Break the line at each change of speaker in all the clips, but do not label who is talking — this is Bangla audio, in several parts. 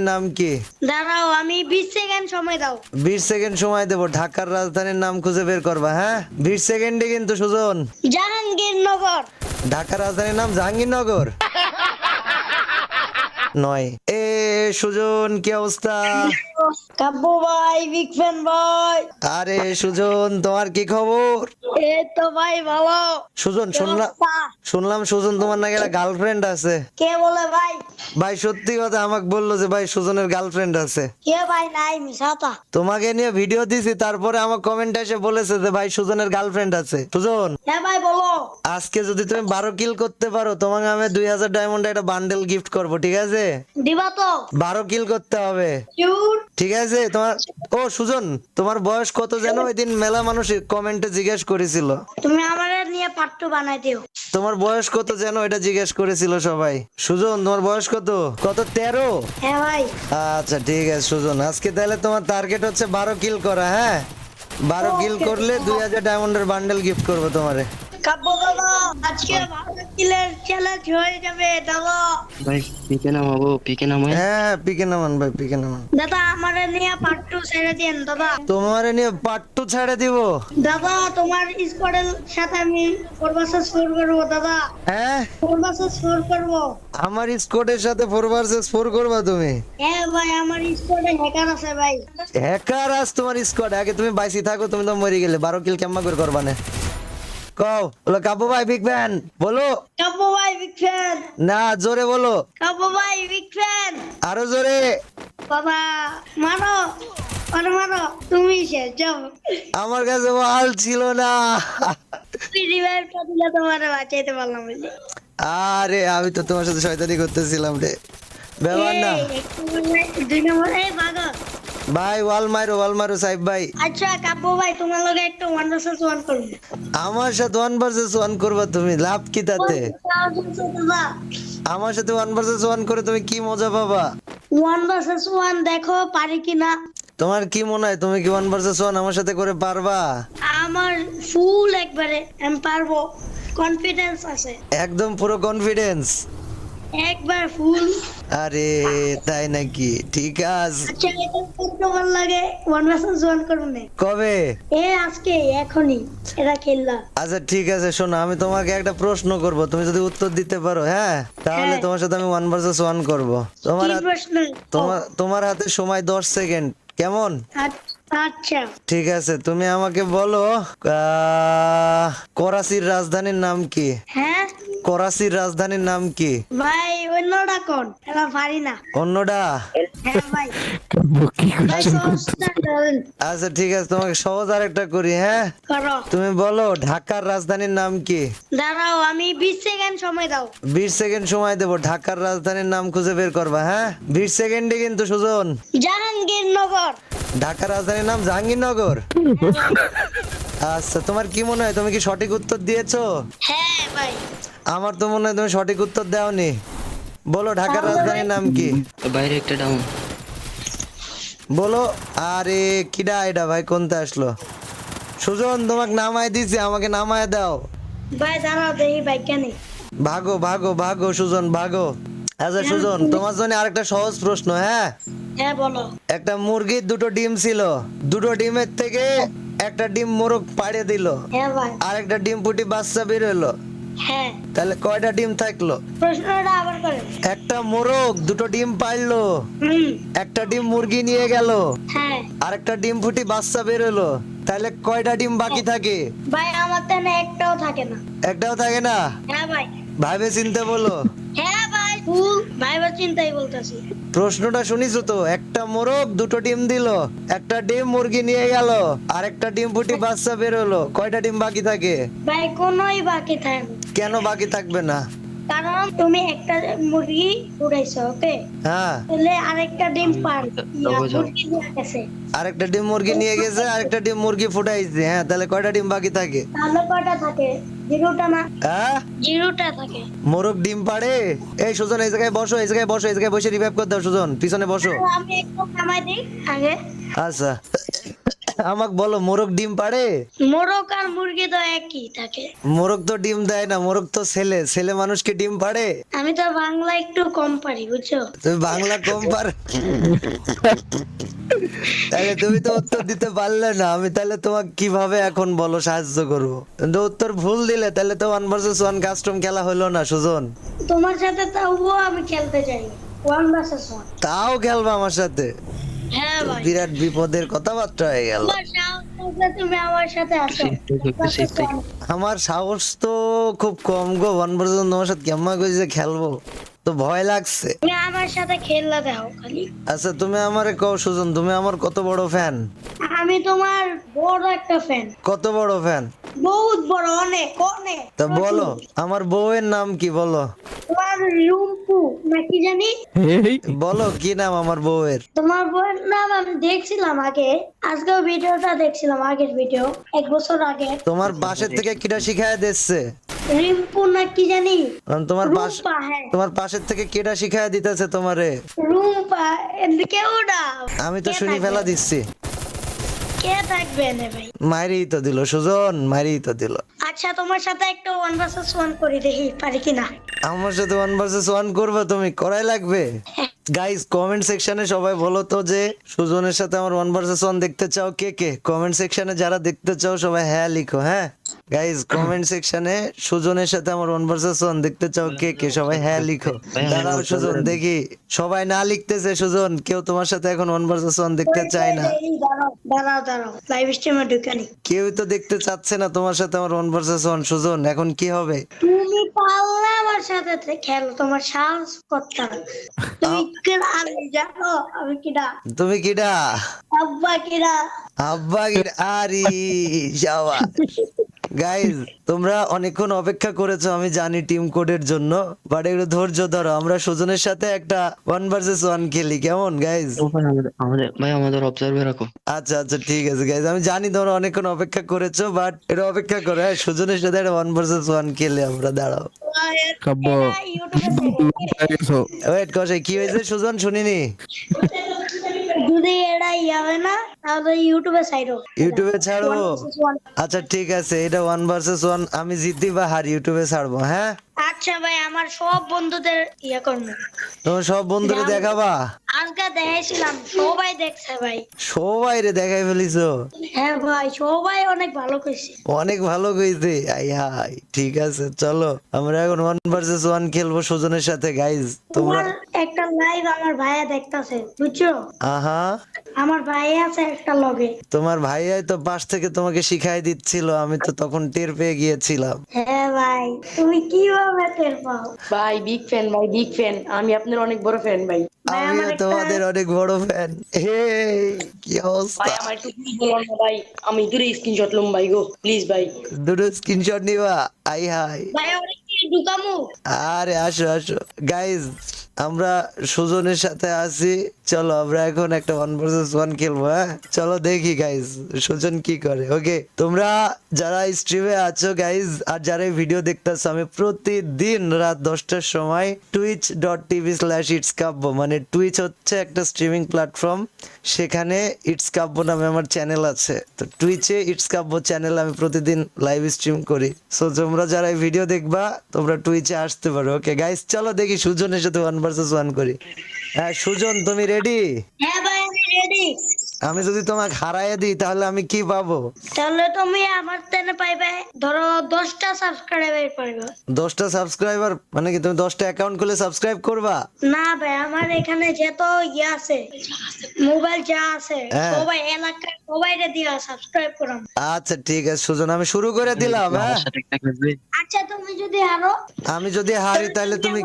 নাম কি?
দাঁড়াও আমি বিশ সেকেন্ড সময় দাও।
বিশ সেকেন্ড সময় দেবো ঢাকার রাজধানীর নাম খুঁজে বের করবা হ্যাঁ? বিশ সেকেন্ডে কিন্তু সুজন।
জাহাঙ্গীরনগর।
ঢাকার রাজধানীর নাম জাহাঙ্গীরনগর। নয়। এ সুজন কি অবস্থা?
ভাই বিগ ফ্যান ভাই।
আরে সুজন তোমার কি খবর?
এই তো ভাই ভালো।
সুজন শুনলাম শুনলাম সুজন তোমার নাকি একটা গার্লফ্রেন্ড আছে।
কে বলে ভাই?
ভাই সত্যি কথা আমাকে বলল যে ভাই সুজনের গার্লফ্রেন্ড আছে।
কে ভাই? নাই মিশাতা।
তোমাকে নিয়ে ভিডিও দিছি তারপরে আমার কমেন্ট এসে বলেছে যে ভাই সুজনের গার্লফ্রেন্ড আছে। সুজন
হ্যাঁ ভাই বলো।
আজকে যদি তুমি বারো কিল করতে পারো তোমাকে আমি দুই হাজার ডায়মন্ড একটা বান্ডেল গিফট করব ঠিক আছে?
দিবা তো।
বারো কিল করতে হবে। ঠিক আছে? তোমার ও সুজন তোমার বয়স কত যেন ওই দিন মেলা মানুষ কমেন্টে জিজ্ঞেস করেছিল।
তুমি আমারে নিয়ে টু বানাই দিও।
তোমার বয়স কত যেন এটা জিজ্ঞেস করেছিল সবাই। সুজন তোমার বয়স কত? কত? তেরো?
হ্যাঁ ভাই।
আচ্ছা ঠিক আছে সুজন। আজকে তাহলে তোমার টার্গেট হচ্ছে বারো কিল করা হ্যাঁ? বারো কিল করলে দুই হাজার ডায়মন্ডের বান্ডেল গিফট করব তোমারে।
কাব্য দাদা আজকে ভালো চ্যালেঞ্জ হয়ে যাবে দাদা।
ভাই পিকে নামাবো পিকে নামায়
হ্যাঁ পিকে নামান ভাই পিকে নামান।
দাদা আমারে নিয়ে পার্ট টু ছেড়ে দিন দাদা।
তোমারে নিয়ে ছেড়ে দিব।
দাদা তোমার স্কোয়াডের সাথে আমি ফোর ভার্সেস ফোর করব দাদা।
হ্যাঁ?
ফোর ভার্সেস ফোর করব।
আমার স্কোয়াডের সাথে ফোর ভার্সেস ফোর করবা তুমি?
হ্যাঁ ভাই আমার স্কোয়াডে হ্যাকার আছে ভাই।
হ্যাকার আজ তোমার স্কোয়াড আগে তুমি বাইসি থাকো তুমি তো মরে গেলে। বারো কিল কেমন করে করবা না। কও বলো কাবু ভাই বিগ ব্যান বলো।
কাব্য ভাই বিগ ফ্যান
না জোরে বলো।
কাব্য ভাই বিগ ফ্যান
আরও জোরে।
বাবা মারো মারো মারো তুমি শেষ যাও।
আমার কাছে মাল ছিল না।
তোমার বাঁচাইতে পারলাম বুঝলি
আরে আমি তো তোমার সাথে শয়তানি করতেছিলাম রে। ব্যাপার না।
দুই নম্বর এই বাগা
ভাই ওয়াল মারো ওয়াল মারো সাহেব ভাই।
আচ্ছা কাব্য ভাই তোমার লগে একটু ওয়ান ভার্সেস ওয়ান করব।
আমার সাথে ওয়ান ভার্সেস ওয়ান করবা তুমি লাভ কি তাতে? আমার সাথে ওয়ান ভার্সেস ওয়ান করে তুমি কি মজা পাবা?
ওয়ান ভার্সেস ওয়ান দেখো পারি কিনা
তোমার কি মনে হয় তুমি কি ওয়ান ভার্সেস ওয়ান আমার সাথে করে পারবা?
আমার ফুল একবারে আমি পারব। কনফিডেন্স আছে।
একদম পুরো কনফিডেন্স
একবার ফুল।
আরে তাই নাকি? ঠিক আছে।
আচ্ছা এটা করতে ভালো লাগে? ওয়ান ভার্সেস ওয়ান করব না।
কবে?
এ আজকে এখনই। এটা খেললাম।
আচ্ছা ঠিক আছে শোনো আমি তোমাকে একটা প্রশ্ন করব। তুমি যদি উত্তর দিতে পারো হ্যাঁ? তাহলে
হ্যাঁ।
তোমার সাথে আমি ওয়ান ভার্সেস ওয়ান করব। তোমার তোমার তোমার হাতে সময় দশ সেকেন্ড। কেমন?
আচ্ছা, আচ্ছা।
ঠিক আছে তুমি আমাকে বলো করাচির রাজধানীর নাম কি?
হ্যাঁ?
করাচির রাজধানীর নাম কি?
ভাই অন্যটা কোন? এটা পারি না।
অন্যটা?
হ্যাঁ।
আচ্ছা ঠিক আছে তোমাকে সহজ আর একটা করি হ্যাঁ? তুমি বলো ঢাকার রাজধানীর নাম কি?
দাঁড়াও আমি বিশ সেকেন্ড সময় দাও।
বিশ সেকেন্ড সময় দেবো ঢাকার রাজধানীর নাম খুঁজে বের করবা হ্যাঁ? বিশ সেকেন্ডে কিন্তু সুজন।
জাহাঙ্গীরনগর।
ঢাকার রাজধানীর নাম জাহাঙ্গীরনগর। আচ্ছা তোমার কি মনে হয়? তুমি কি সঠিক উত্তর দিয়েছ?
হ্যাঁ ভাই।
আমার তো মনে হয় তুমি সঠিক উত্তর দাওনি। বলো ঢাকার রাজধানীর নাম কি?
বাইরে একটা ডাউন
বলো আরে কিডা এটা ভাই কোনটা আসলো? সুজন তোমাকে নামায় দিছি আমাকে নামায় দাও।
ভাই দাঁড়াও দেখি ভাই কেন।
ভাগো ভাগো ভাগো সুজন ভাগো। আচ্ছা সুজন তোমার জন্য আরেকটা সহজ প্রশ্ন হ্যাঁ?
হ্যাঁ বলো।
একটা মুরগির দুটো ডিম ছিল দুটো ডিমের থেকে একটা ডিম মোরগ পাড়ে দিল
হ্যাঁ ভাই।
আর একটা ডিম ফুটি বাচ্চা বের হলো।
হ্যাঁ।
তাহলে কয়টা ডিম থাকল?
প্রশ্নটা আবার করেন
একটা মোরগ দুটো ডিম
হুম।
একটা ডিম মুরগি নিয়ে গেল
হ্যাঁ।
আর একটা ডিম ফুটি বাচ্চা বের হলো। তাহলে কয়টা ডিম বাকি থাকে?
ভাই আমার তেনে একটাও থাকে না।
একটাও থাকে না?
হ্যাঁ ভাই।
ভাইবে চিনতে বলো।
হ্যাঁ ফুল ভাই বা চিন্তাই বলতেছি।
প্রশ্নটা শুনিছো তো একটা মোরগ দুটো ডিম দিল। একটা ডিম মুরগি নিয়ে গেল। আর একটা ডিম ফুটি বাচ্চা বের হলো। কয়টা ডিম বাকি থাকে?
ভাই কোনোই বাকি থাকে
কেন বাকি থাকবে না?
কারণ তুমি একটা মুরগি উড়াইছো ওকে?
হ্যাঁ।
তাহলে আরেকটা ডিম পার। মুরগি
আরেকটা ডিম মুরগি নিয়ে গেছে আরেকটা ডিম মুরগি ফুটাইছে। হ্যাঁ তাহলে কয়টা ডিম বাকি থাকে?
তাহলে কয়টা থাকে? জিরোটা না।
হ্যাঁ?
জিরোটা থাকে।
মোরগ ডিম পাড়ে? এই সুজন এই জায়গায় বসো এই জায়গায় বসো এই জায়গায় বসে রিভাইভ কর দাও সুজন পিছনে বসো।
আমি একটু নামাই দিই আগে।
আচ্ছা। আমাক বলো মোরগ ডিম পাড়ে?
মোরগ আর মুরগি তো একই থাকে।
মোরগ তো ডিম দেয় না মোরগ তো ছেলে। ছেলে মানুষকে ডিম পাড়ে?
আমি তো বাংলা একটু কম পারি বুঝছ?
তুমি বাংলা কম পার তাহলে তুমি তো উত্তর দিতে পারলে না। আমি তাহলে তোমাকে কীভাবে এখন বলো সাহায্য করব? তুমি তো উত্তর ভুল দিলে তাহলে তো ওয়ান ভার্সেস ওয়ান কাস্টম খেলা হলো না সুজন।
তোমার সাথে তবুও আমি খেলতে চাই ওয়ান ভার্সেস ওয়ান
তাও খেলবা আমার সাথে? বিরাট বিপদের কথাবার্তা হয়ে গেল।
আমার
সাহস তো খুব কম গো ভার্সেস তোমার সাথে কেমন খেলব। তো ভয় লাগছে।
তুমি আমার সাথে খেললা দাও খালি।
আচ্ছা তুমি আমারে কও সুজন তুমি আমার কত বড় ফ্যান
আমি তোমার বড় একটা ফ্যান
কত বড় ফ্যান
বহুত বড় অনেক অনেক।
তা বলো আমার বউয়ের নাম কি বলো?
তোমার রুম্পু না কি জানি?
বলো কি নাম আমার বউয়ের?
তোমার বউয়ের নাম আমি দেখছিলাম আগে আজকেও ভিডিওটা দেখছিলাম আগের ভিডিও এক বছর আগে।
তোমার পাশের থেকে কিটা শিখায় দিচ্ছে।
রিম্পু না কি জানি?
তোমার পাশ
হ্যাঁ।
তোমার পাশের থেকে কেটা শিখায় দিতেছে তোমারে?
রুম্পা
আমি তো শুনি ফেলা দিচ্ছি।
কে থাকবে না ভাই?
মারি তো দিল সুজন মারি তো দিল।
আচ্ছা তোমার সাথে একটা ওয়ান ভার্সেস ওয়ান করে দেখি পারি কিনা?
আমার সাথে ওয়ান ভার্সেস ওয়ান করবে তুমি করাই লাগবে? গাইস কমেন্ট সেকশনে সবাই বলো তো যে সুজনের সাথে আমার ওয়ান ভার্সেস ওয়ান দেখতে চাও কে কে? কমেন্ট সেকশনে যারা দেখতে চাও সবাই হ্যাঁ লিখো হ্যাঁ? গাইস কমেন্ট সেকশনে সুজনের সাথে আমার ওয়ান ভার্সেস ওয়ান দেখতে চাও কে কে? সবাই হ্যাঁ লিখো। দাঁড়াও সুজন দেখি। সবাই না লিখতেছে সুজন কেউ তোমার সাথে এখন ওয়ান ভার্সেস ওয়ান দেখতে চায় না।
দাঁড়াও দাঁড়াও লাইভ স্ট্রিমে ঢুকানি
কেউ তো দেখতে চাচ্ছে না তোমার সাথে আমার ওয়ান ভার্সেস ওয়ান সুজন এখন কি হবে?
তুমি পারলে আমার সাথে খেলো তোমার সাহস করতাম তুমি কিরা আমি জানো আমি কিরা
তুমি কিডা?
আব্বা কিরা
আব্বা গির আরে যাওয়া। গাইজ তোমরা অনেকক্ষণ অপেক্ষা করেছ আমি জানি টিম কোডের জন্য বাট একটু ধৈর্য ধরো আমরা সুজনের সাথে একটা ওয়ান ভার্সেস ওয়ান খেলি কেমন গাইজ
ভাই আমাদের ভাই আমাদের অবজার্ভে রাখো।
আচ্ছা আচ্ছা ঠিক আছে গাইজ আমি জানি তোমরা অনেকক্ষণ অপেক্ষা করেছ বাট এটা অপেক্ষা করো হ্যাঁ সুজনের সাথে একটা ওয়ান ভার্সেস ওয়ান খেলে আমরা দাঁড়াও।
কাব্য
ওয়েট কষে কি হয়েছে সুজন শুনিনি?
এটা যাবে না ইউটিউবে
আচ্ছা ঠিক আছে এটা ওয়ান ভার্সেস ওয়ান আমি জিতি বা হার ইউটিউবে ছাড়বো হ্যাঁ?
আচ্ছা ভাই আমার সব বন্ধুদের ইয়ে করব।
তোমার সব দেখাবা?
আজকে দেখাইছিলাম সবাই দেখছে ভাই।
সবাই রে দেখাই ফেলিছো?
হ্যাঁ ভাই সবাই অনেক ভালো করছে
অনেক ভালো কইছে। আই হাই ঠিক আছে চলো আমরা এখন ওয়ান ভার্সেস ওয়ান খেলব সুজনের সাথে গাইজ তোমার
একটা লাইভ আমার ভাইয়া দেখতাছে বুঝছ?
আহা।
আমার ভাই আছে একটা লগে।
তোমার ভাইয়াই তো পাশ থেকে তোমাকে শিখাই দিচ্ছিল আমি তো তখন টের পেয়ে গিয়েছিলাম।
হ্যাঁ ভাই তুমি কীভাবে টের পাও?
ভাই বিগ ফ্যান ভাই বিগ ফ্যান আমি আপনার অনেক বড় ফ্যান ভাই।
ভাই,
আমিও তোমাদের অনেক বড় ফ্যান হে কি
ভাই
অবস্থা
আমার একটু বলুন না ভাই। আমি দূরে স্ক্রিনশট লুম ভাই গো। প্লিজ ভাই।
দুটো স্ক্রিনশট নিবা। আই হাই।
ভাই অনেক
আরে, আসো আসো। গাইজ আমরা সুজনের সাথে আছি। চলো, আমরা এখন একটা ওয়ান ভার্সেস ওয়ান খেলব হ্যাঁ? চলো দেখি গাইজ সুজন কি করে। ওকে তোমরা যারা স্ট্রিমে আছো গাইজ আর যারা ভিডিও দেখতেছো, আমি প্রতিদিন রাত দশটার সময় Twitch dot TV slash it's Kabya মানে টুইচ হচ্ছে একটা স্ট্রিমিং প্ল্যাটফর্ম সেখানে ইটস কাব্য নামে আমার চ্যানেল আছে। তো টুইচে ইটস কাব্য চ্যানেল আমি প্রতিদিন লাইভ স্ট্রিম করি। সো তোমরা যারা এই ভিডিও দেখবা, তোমরা টুইচে আসতে পারো। ওকে গাইস চলো দেখি সুজনের সাথে ওয়ান ভার্সেস ওয়ান করি। হ্যাঁ সুজন, তুমি রেডি
হ্যাঁ ভাই, আমি রেডি
আমি যদি তোমাকে হারাইয়ে দিই তাহলে আমি কি পাবো?
তাহলে তুমি আমার তেনে পাইবে ধরো দশটা সাবস্ক্রাইবার পাইবে।
দশটা সাবস্ক্রাইবার মানে কি তুমি দশটা অ্যাকাউন্ট খুলে সাবস্ক্রাইব করবা?
না ভাই আমার এখানে যত ইয়ে আছে মোবাইল যা আছে
হ্যাঁ।
সবাই এলাকার সবাই দিয়া সাবস্ক্রাইব করাম।
আচ্ছা ঠিক আছে সুজন আমি শুরু করে দিলাম হ্যাঁ?
আচ্ছা তুমি যদি হারো
আমি যদি হারি তাহলে তুমি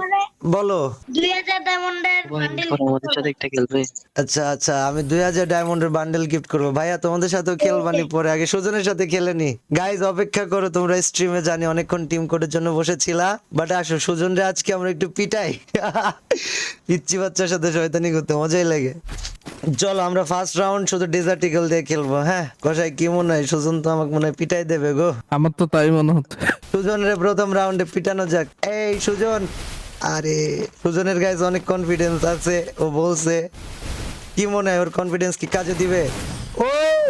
বলো।
দুই হাজার ডায়মন্ডের
ভাই
বান্ডিল
আচ্ছা আচ্ছা আমি দুই হাজার ডায়মন্ডের বান্ডেল গিফট করব। ভাইয়া তোমাদের সাথেও খেলবানি পরে আগে সুজনের সাথে খেলে নি। গাইজ অপেক্ষা করো তোমরা স্ট্রিমে জানি অনেকক্ষণ টিম কোডের জন্য বসেছিলা। বাট আসো সুজন রে আজকে আমরা একটু পিটাই। ইচ্ছি বাচ্চার সাথে শয়তানি করতে মজাই লাগে। চলো আমরা ফার্স্ট রাউন্ড শুধু ডেজার্ট ইগল দিয়ে খেলব হ্যাঁ? কষাই কি মনে হয়? সুজন তো আমাকে মনে হয় পিটাই দেবে গো।
আমার তো তাই মনে হচ্ছে।
সুজন রে প্রথম রাউন্ডে পিটানো যাক। এই সুজন! আরে সুজনের গাইজ অনেক কনফিডেন্স আছে ও বলছে। কি মনে হয় ওর কনফিডেন্স কি কাজে দিবে? ওই!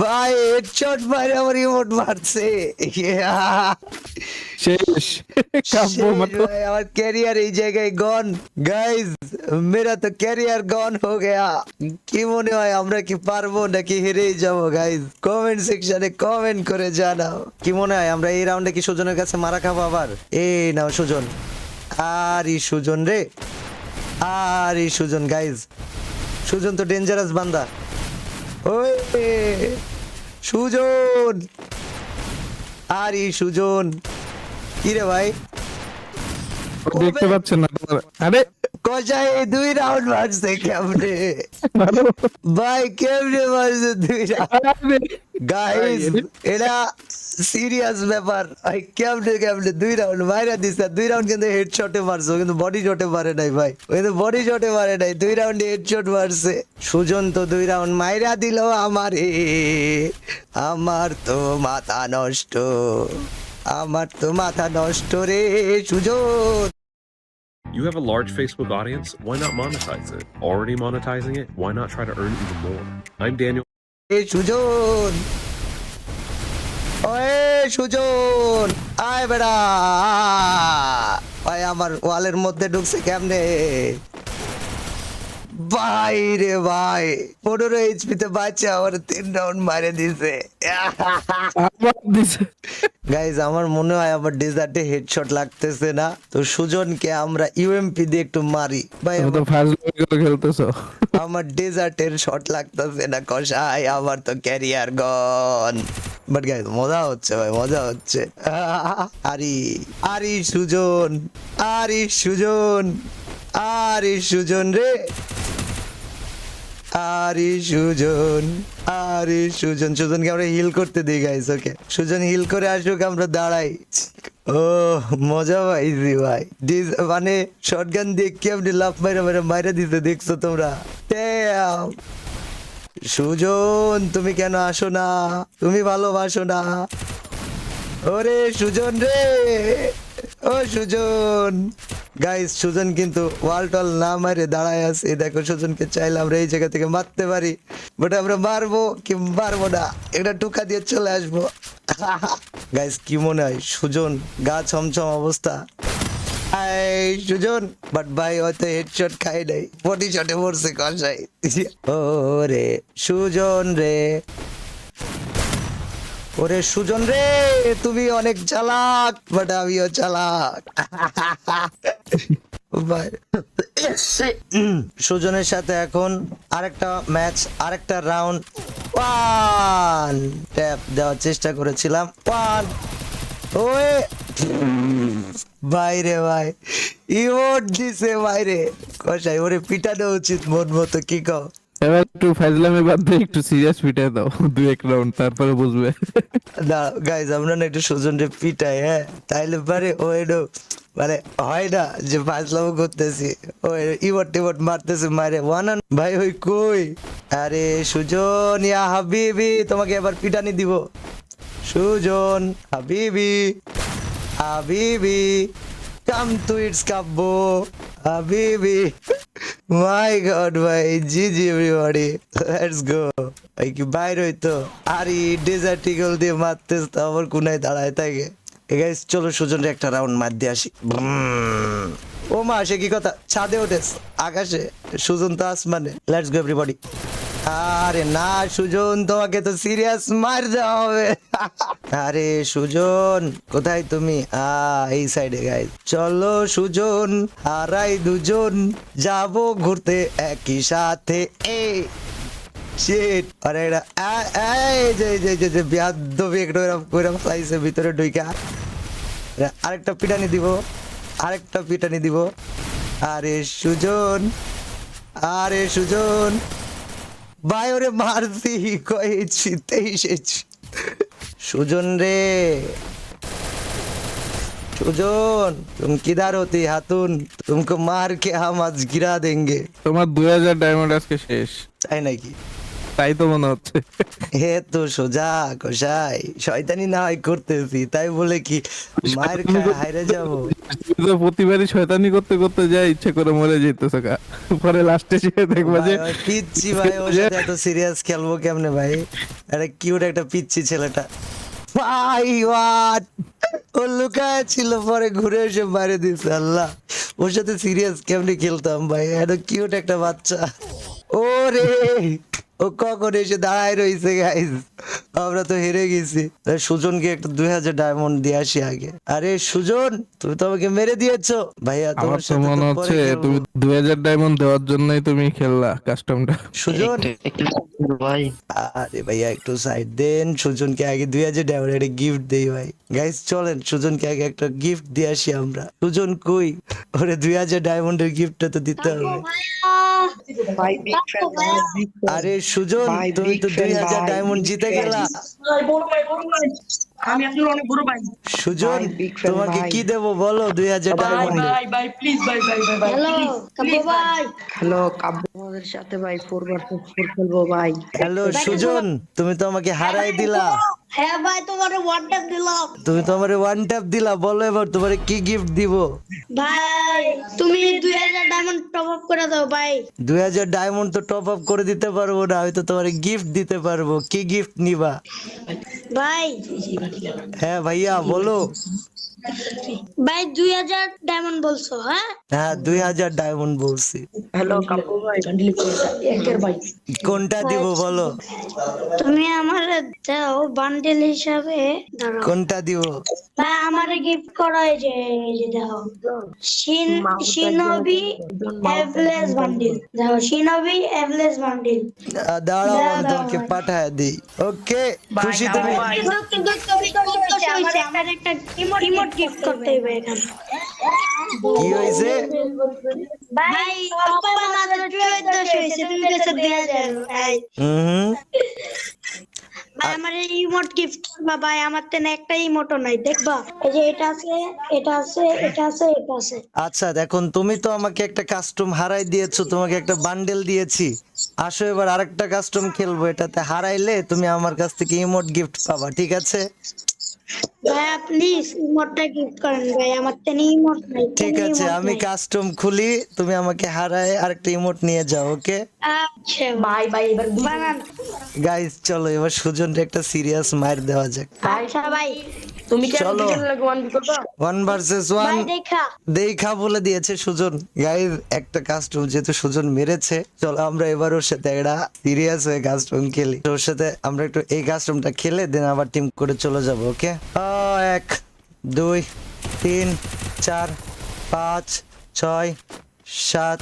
ভাই হেডশট মারে আমার ইমোট মারছে।
শেষ। কাব্য
শেষ আমার ক্যারিয়ার এই জায়গায় গন গাইজ মেরা তো ক্যারিয়ার গন হো গয়া। কি মনে হয় আমরা কি পারব নাকি হেরেই যাব গাইজ কমেন্ট সেকশনে কমেন্ট করে জানাও। কি মনে হয় আমরা এই রাউন্ডে কি সুজনের কাছে মারা খাব আবার? এই নাও সুজন। আর এই সুজন রে। আর এই সুজন গাইজ সুজন তো ডেঞ্জারাস বান্দা। ওই সুজন। আর ই সুজন। কি রে ভাই?
দেখতে পাচ্ছেন না আরে
কষাই দুই রাউন্ড মারছে কেমনে? ভাই কেমনে মারছে দুই রাউন্ড গাইস এটা সিরিয়াস ব্যাপার। ভাই কেমনে কেমনে দুই রাউন্ড মাইরা দিছে। দুই রাউন্ড কিন্তু হেডশটে মারছো কিন্তু বডি শটে মারে নাই ভাই। ওই কিন্তু বডি শটে মারে নাই দুই রাউন্ডে হেডশট মারছে। সুজন তো দুই রাউন্ড মাইরা দিল আমারে। আমার তো মাথা নষ্ট। আমার তো মাথা নষ্ট রে Sujon.
You have a large Facebook audience, why not monetize it? Already monetizing it, why not try to earn even more? I'm Daniel.
Hey, Sujon way Sujan আয় বেড়া ভাই আমার ওয়ালের মধ্যে ঢুকছে ভাই রে ভাই পনেরো এইচপি তে বাচ্চা আমার তিন রাউন্ড মারে দিছে। গাইজ আমার মনে হয় আমার ডেজার্টে হেডশট লাগতেছে না। তো সুজনকে আমরা ইউএমপি দিয়ে একটু মারি। ভাই
তো ফার্স্ট খেলতেছো।
আমার ডেজার্টের শট লাগতেছে না কষাই আমার তো ক্যারিয়ার গন বাট গাইস মজা হচ্ছে ভাই মজা হচ্ছে। আরি আরি সুজন আরি সুজন আরি সুজন রে। আরে সুজন আরে সুজন, সুজনকে আমরা হিল করতে দিই গাইস ওকে সুজন হিল করে আসুক, আমরা দাঁড়াই। ও, মজা পাইছি ভাই। ডিস- মানে শটগান দিয়ে কি আপনি লাফ মাইরা মাইরা মাইরা দিতে দেখছ তোমরা! সুজন, তুমি কেন আসো না? তুমি ভালোবাসো না? ওরে সুজন রে! ও সুজন! গাইস সুজন কিন্তু ওয়াল টল না মারে দাঁড়ায় আছে। দেখো সুজনকে চাইলে আমরা এই জায়গা থেকে মারতে পারি। বাট আমরা মারবো কি মারবো না? এটা টুকা দিয়ে চলে আসব। গাইস কি মনে হয়? সুজন গা ছমছম অবস্থা। সুজন বাট ভাই, হয়তো হেডশট খাই নাই। বডি শটে পড়ছে কষাই ও রে সুজন রে। ওরে সুজন রে, তুমি অনেক চালাক বাট আমিও চালাক। সুজনের সাথে এখন আরেকটা ম্যাচ আরেকটা রাউন্ড পান ট্যাপ দেওয়ার চেষ্টা করেছিলাম। পান ওয়ে! বাইরে ভাই, ইমোট দিছে বাইরে কষাই ওরে পিটানো উচিত মন মতো, কি কও?
এবার একটু ফাইজলামি বাদ দিয়ে একটু সিরিয়াস ফিটে দাও এক রাউন্ড তারপরে বুঝবে।
না গাইজ আমরা না একটু পিটাই হ্যাঁ? তাইলে পারে ও একটু মানে হয় না যে করতেছি। ও ইবট টিবট মারতেছে, মারে ওয়ানান ভাই, ওই কই? আরে, সুজন, ইয়া হাবিবি, তোমাকে এবার পিটানি দিব। সুজন, হাবিবি হাবিবি। কাম টু ইটস কাব্য হাবিবি মাই গড ভাই জি জি এভরিবডি লেটস গো ভাই কি বাইর হইতো আর এই ডেজার্ট ইগল দিয়ে মারতেছ তো আমার কোনায় দাঁড়ায় থাকে। গাইস চলো সুজনের একটা রাউন্ড মার দিয়ে আসি। ও মা, সে কি কথা? ছাদে ওঠেস আকাশে। সুজন তো আসমানে। লেটস গো এভরিবডি আরে না, সুজন, তোমাকে তো সিরিয়াস মার দেওয়া হবে। আরে সুজন, কোথায় তুমি? আ এই সাইডে গাইজ চলো সুজন হারাই দুজন যাব ঘুরতে একই সাথে। শিট আরে এটা এই যে যে যে যে বিয়াদ্দবি একটু এরকম কইরাম ফ্লাইসের ভিতরে ঢুইকা। আরেকটা পিটানি দিব, আরেকটা পিটানি দিব। আরে সুজন আরে সুজন ভাই ওরে মারছি কয়েছি তেইশেছি সুজন রে। সুজন কি কিদার হতি হাতুন তুমকো মার কে হাম আজ গিরা দেঙ্গে।
তোমার দুই হাজার ডায়মন্ড আজকে শেষ।
তাই নাকি?
তাই তো মনে হচ্ছে।
হে তো সোজা কষাই শয়তানি না হয় করতেছি তাই বলে কি মায়ের খায় হাইরে যাব?
প্রতিবারই শয়তানি করতে করতে যায় ইচ্ছে করে মরে যেতেছে কা পরে লাস্টে সে দেখবা যে
পিচ্ছি ভাই ওর সাথে এত সিরিয়াস খেলব কেমনে ভাই? একটা কিউট একটা পিচ্ছি ছেলেটা। ভাই what? ও লুকায় ছিল পরে ঘুরে এসে মারে দিছে আল্লাহ। ওর সাথে সিরিয়াস কেমনে খেলতাম ভাই? এত কিউট একটা বাচ্চা। ওরে! ও কখন এসে দাঁড়ায় রয়েছে গাইজ আমরা তো হেরে গেছি। সুজনকে একটা দুই হাজার ডায়মন্ড দিয়ে আসি আগে। আরে সুজন তুমি তো আমাকে মেরে দিয়েছ। ভাইয়া তোমার
তো
সাথে
মনে হচ্ছে তুমি দুই হাজার ডায়মন্ড দেওয়ার জন্যই তুমি খেললা কাস্টমটা
সুজন?
ভাই।
আরে ভাইয়া একটু সাইড দেন। সুজনকে আগে দুই হাজার ডায়মন্ড একটা গিফট দেই ভাই। গাইস চলেন সুজনকে আগে একটা গিফট দিয়ে আসি আমরা। সুজন কই? ওরে দুই হাজার ডায়মন্ডের গিফটটা তো দিতে হবে। আরে সুজন
ভাই,
তুমি তো দুই হাজার ডায়মন্ড জিতে। গেলা।
আমি আপনার অনেক বড় ভাই।
সুজন তোমাকে কি দেবো বলো? দুই হাজার
ভাই ভাই ভাই প্লিজ ভাই ভাই ভাই ভাই
হ্যালো কাব্য ভাই।
হ্যালো কাব্য আমাদের সাথে ভাই ফোর ভার্সেস ফোর খেলব ভাই।
হ্যালো সুজন তুমি তো আমাকে হারাই দিলা।
হ্যাঁ ভাই তোমার ওয়ান ট্যাপ দিলাম।
তুমি তো আমার ওয়ান ট্যাপ দিলা। বলো এবার তোমার কি গিফট দিব?
ভাই তুমি দুই হাজার ডায়মন্ড টপ আপ করে দাও ভাই।
দুই হাজার ডায়মন্ড তো টপ আপ করে দিতে পারব না হয়তো তোমার গিফট দিতে পারব। কি গিফট নিবা?
भाई।
है भैया बोलो।
ভাই দুই হাজার ডায়মন্ড বলছো হ্যাঁ?
হ্যাঁ দুই হাজার ডায়মন্ড বলছি।
হ্যালো কাব্য ভাই। একের ভাই।
কোনটা দিব বলো?
তুমি আমার দাও বান্ডেল হিসাবে
কোনটা দিব?
ভাই আমার গিফট করো এই যে যে দাও শিন শিনবি এভলেস বান্ডিল দাও শিনবি এভলেস বান্ডিল
দাঁড়াও আমি তোমাকে পাঠায় দিই। ওকে খুশি তুমি?
কিন্তু তুমি তো আমার একটা ইমোট গিফট করতে হবে এখানে।
কি হয়েছে
ভাই পাপা মাত্র 14 হইছে তুমি কাছে দেয়া যায় ভাই।
হুম
ভাই আমার এই ইমোট গিফট করবা ভাই আমার তেনে একটা ইমোটও নাই দেখবা? এই যে এটা আছে এটা আছে এটা আছে এটা আছে।
আচ্ছা দেখুন তুমি তো আমাকে একটা কাস্টম হারাই দিয়েছ তোমাকে একটা বান্ডেল দিয়েছি। আসো এবার আরেকটা কাস্টম খেলব এটাতে হারাইলে তুমি আমার কাছ থেকে ইমোট গিফট পাবা ঠিক আছে?
ভাই প্লিজ ইমোটটা গিফট করেন ভাই আমার তেনে ইমোট নাই
ঠিক আছে আমি কাস্টম খুলি তুমি আমাকে হারায় আরেকটা ইমোট নিয়ে যাও ওকে
আচ্ছা
ভাই ভাই এবার
বানান।
গাইস চলো এবার সুজনকে একটা সিরিয়াস মার দেওয়া যাক।
আচ্ছা
তুমি কি
চলো।
ওয়ান
ভার্সেস ওয়ান
দেখা।
দেখা বলে দিয়েছে সুজন। গাইজ একটা কাস্টম যেহেতু সুজন মেরেছে। চলো আমরা এবার ওর সাথে একটা সিরিয়াস হয়ে কাস্টম খেলি। ওর সাথে আমরা একটু এই কাস্টমটা খেলে দেন আবার টিম করে চলে যাব ওকে এক দুই তিন চার পাঁচ ছয় সাত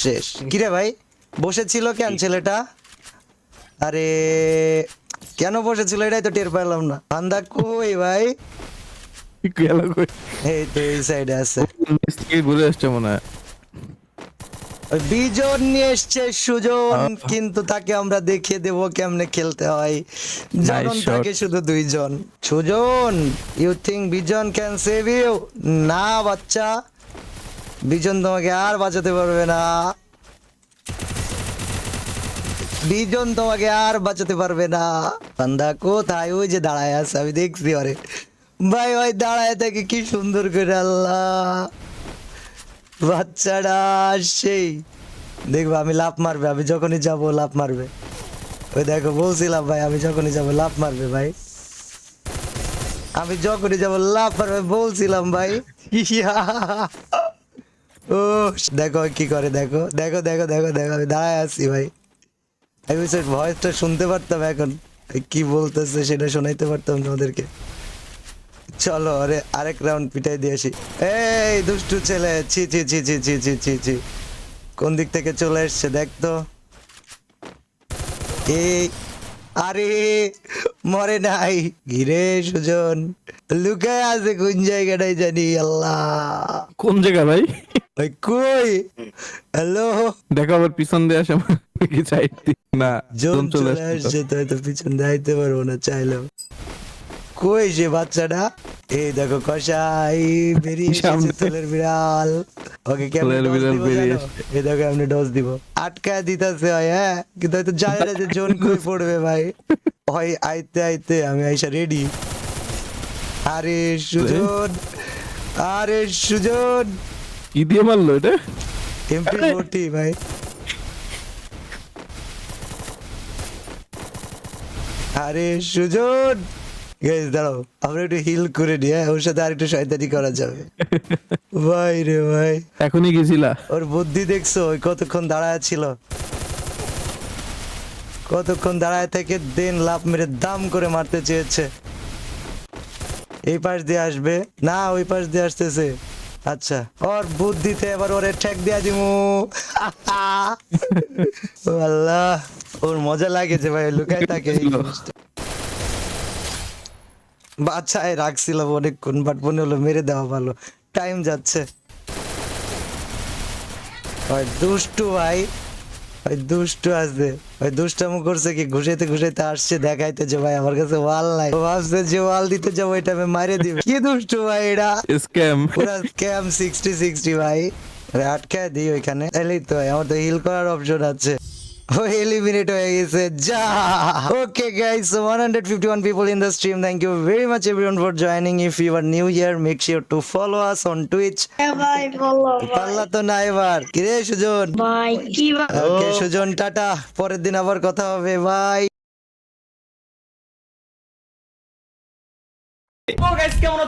শেষ। কিরে ভাই বসেছিল কেন ছেলেটা? আরে কেন বসেছিল? এটাই তো টের পেলাম না। বান্দা কই ভাই? এই তো এই সাইডে আছে।
ঘুরে আসছে মনে হয়।
বিজন নিয়ে এসছে সুজন কিন্তু তাকে আমরা দেখিয়ে দেব কেমনে খেলতে হয়। থাকে শুধু দুইজন। Sujon you think Bijon can save you না বাচ্চা। বিজন তোমাকে আর বাঁচাতে পারবে না। বিজন তোমাকে আর বাঁচাতে পারবে না। বান্দা কোথায়? ওই যে দাঁড়ায় আছে, আমি দেখছি ওরে। ভাই, ওই দাঁড়ায় থাকে কি সুন্দর করে আল্লাহ। বাচ্চাটা সেই দেখব, আমি লাভ মারবে, আমি যখনই যাব লাভ মারবে। ওই দেখো, বলছিলাম ভাই, আমি যখনই যাব লাভ মারবে ভাই। আমি যখনই যাব লাভ মারবে বলছিলাম ভাই। ও, দেখো, কি করে, দেখো দেখো দেখো দেখো দেখো, আমি দাঁড়ায় আছি ভাই। আমি ভয়েসটা শুনতে পারতাম এখন। কি বলতেছে সেটা শোনাইতে পারতাম তোমাদেরকে চলো আরে আরেক রাউন্ড পিটাই দিয়ে আসি। এই দুষ্টু ছেলে ছি ছি ছি ছি ছি ছি ছি ছি। কোন দিক থেকে চলে এসছে দেখ তো। এই আরে মরে নাই। ঘিরে সুজন। লুকায় আছে কোন জায়গাটাই জানি আল্লাহ।
কোন জায়গা ভাই?
ওই কই? হ্যালো?
দেখো আবার পিছন দিয়ে আসে আমার কি সাইড না
জন চলে
আসছে তো।
আসছে তো পিছন দিয়ে আইতে পারব না চাইলেও। কই সে বাচ্চাটা? এই দেখো কষাই বেরিয়ে এসেছে
সামনে।
চুলের বিড়াল। ওকে কেমন
বিড়াল বেরিয়ে
এই দেখো এমনি ডোজ দিব। আটকায় দিতেছে হয় হ্যাঁ? কিন্তু হয়তো জানে না যে জোন কই পড়বে ভাই। হয় আইতে আইতে আমি আইসা রেডি আরে সুজন আরে সুজন।
কি দিয়ে মারলো এটা?
এমপি ফোরটি ভাই। আরে সুজন। গাইস দাঁড়াও আমরা একটু হিল করে হ্যাঁ? ওর সাথে আর একটু শয়তানি করা যাবে। ভাই রে ভাই।
এখনই গেছিলা?
ওর বুদ্ধি দেখছ ওই কতক্ষণ দাঁড়ায় ছিল? কতক্ষণ দাঁড়ায় থেকে দেন লাভ মেরে দাম করে মারতে চেয়েছে। এই পাশ দিয়ে আসবে। না ওই পাশ দিয়ে আসতেছে। আচ্ছা ওর বুদ্ধিতে এবার ওরে ঠেক দিয়া দিমু। আল্লাহ ওর মজা লাগে যে ভাই লুকাই থাকে। বাচ্চায় রাখছিলাম অনেকক্ষণ বাট মনে হলো মেরে দেওয়া ভালো। টাইম যাচ্ছে। ভাই দুষ্টু ভাই ওই দুষ্টু আসবে ওই দুষ্টামো করছে কি? ঘুষাইতে ঘুষাইতে আসছে দেখাইতে যে ভাই আমার কাছে ওয়াল নাই। ও ভাবছে যে ওয়াল দিতে যাব এটা আমি মারে দিব। কি দুষ্টু ভাই এটা?
স্ক্যাম
পুরা স্ক্যাম সিক্সটি সিক্সটি ভাই। আটকায় দিই ওইখানে। এলেই তো আমার তো হিল করার অপশন আছে। ও এলিমিনেট হয়ে গেছে যা okay guys so 151 people in the stream thank you very much everyone for joining if you are new here make sure to follow us on twitch
হ্যাঁ ভাই বলো ভাই
তো না এবার কিরে সুজন
ভাই কি
ওকে সুজন টাটা পরের দিন আবার কথা হবে বাই
ও গাইস কেমন